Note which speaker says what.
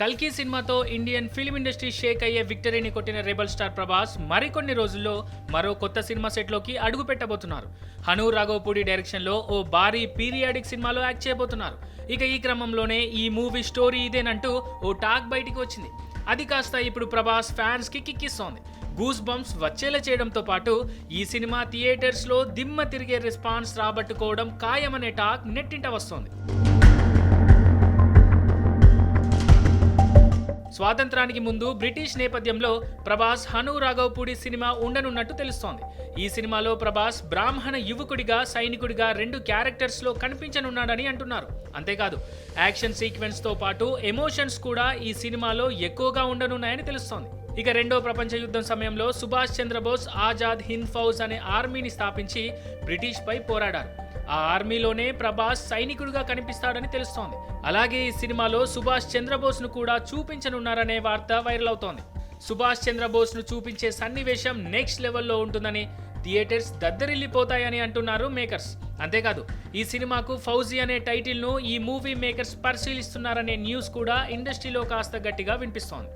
Speaker 1: కల్కి సినిమాతో Indian film industry Sheikh అయ్యే విక్టరీని కొట్టిన రెబల్ స్టార్ ప్రభాస్ మరికొన్ని రోజుల్లో మరో కొత్త సినిమా సెట్లోకి అడుగు పెట్టబోతున్నారు. హను రాఘవపూడి డైరెక్షన్లో ఓ భారీ పీరియాడిక్ సినిమాలో యాక్ట్ చేయబోతున్నారు. ఇక ఈ క్రమంలోనే ఈ మూవీ స్టోరీ ఇదేనంటూ ఓ టాక్ బయటికి వచ్చింది. అది కాస్త ఇప్పుడు ప్రభాస్ ఫ్యాన్స్కి కిక్కిస్తోంది. గూస్ బంప్స్ వచ్చేలా చేయడంతో పాటు ఈ సినిమా థియేటర్స్లో దిమ్మ తిరిగే రెస్పాన్స్ రాబట్టుకోవడం ఖాయమనే టాక్ నెట్టింట వస్తోంది. స్వాతంత్రానికి ముందు బ్రిటిష్ నేపథ్యంలో ప్రభాస్ హను రాఘవపూడి సినిమా ఉండనున్నట్టు తెలుస్తోంది. ఈ సినిమాలో ప్రభాస్ బ్రాహ్మణ యువకుడిగా సైనికుడిగా రెండు క్యారెక్టర్స్లో కనిపించనున్నాడని అంటున్నారు. అంతేకాదు యాక్షన్ సీక్వెన్స్తో పాటు ఎమోషన్స్ కూడా ఈ సినిమాలో ఎక్కువగా ఉండనున్నాయని తెలుస్తోంది. ఇక రెండో ప్రపంచ యుద్ధం సమయంలో సుభాష్ చంద్రబోస్ ఆజాద్ హింద్ ఫౌజ్ అనే ఆర్మీని స్థాపించి బ్రిటిష్ పై పోరాడారు. ఆ ఆర్మీలోనే ప్రభాస్ సైనికుడిగా కనిపిస్తాడని తెలుస్తోంది. అలాగే ఈ సినిమాలో సుభాష్ చంద్రబోస్ను కూడా చూపించనున్నారనే వార్త వైరల్ అవుతోంది. సుభాష్ చంద్రబోస్ను చూపించే సన్నివేశం నెక్స్ట్ లెవెల్లో ఉంటుందని థియేటర్స్ దద్దరిల్లిపోతాయని అంటున్నారు మేకర్స్. అంతేకాదు ఈ సినిమాకు ఫౌజీ అనే టైటిల్ను ఈ మూవీ మేకర్స్ పరిశీలిస్తున్నారనే న్యూస్ కూడా ఇండస్ట్రీలో కాస్త గట్టిగా వినిపిస్తోంది.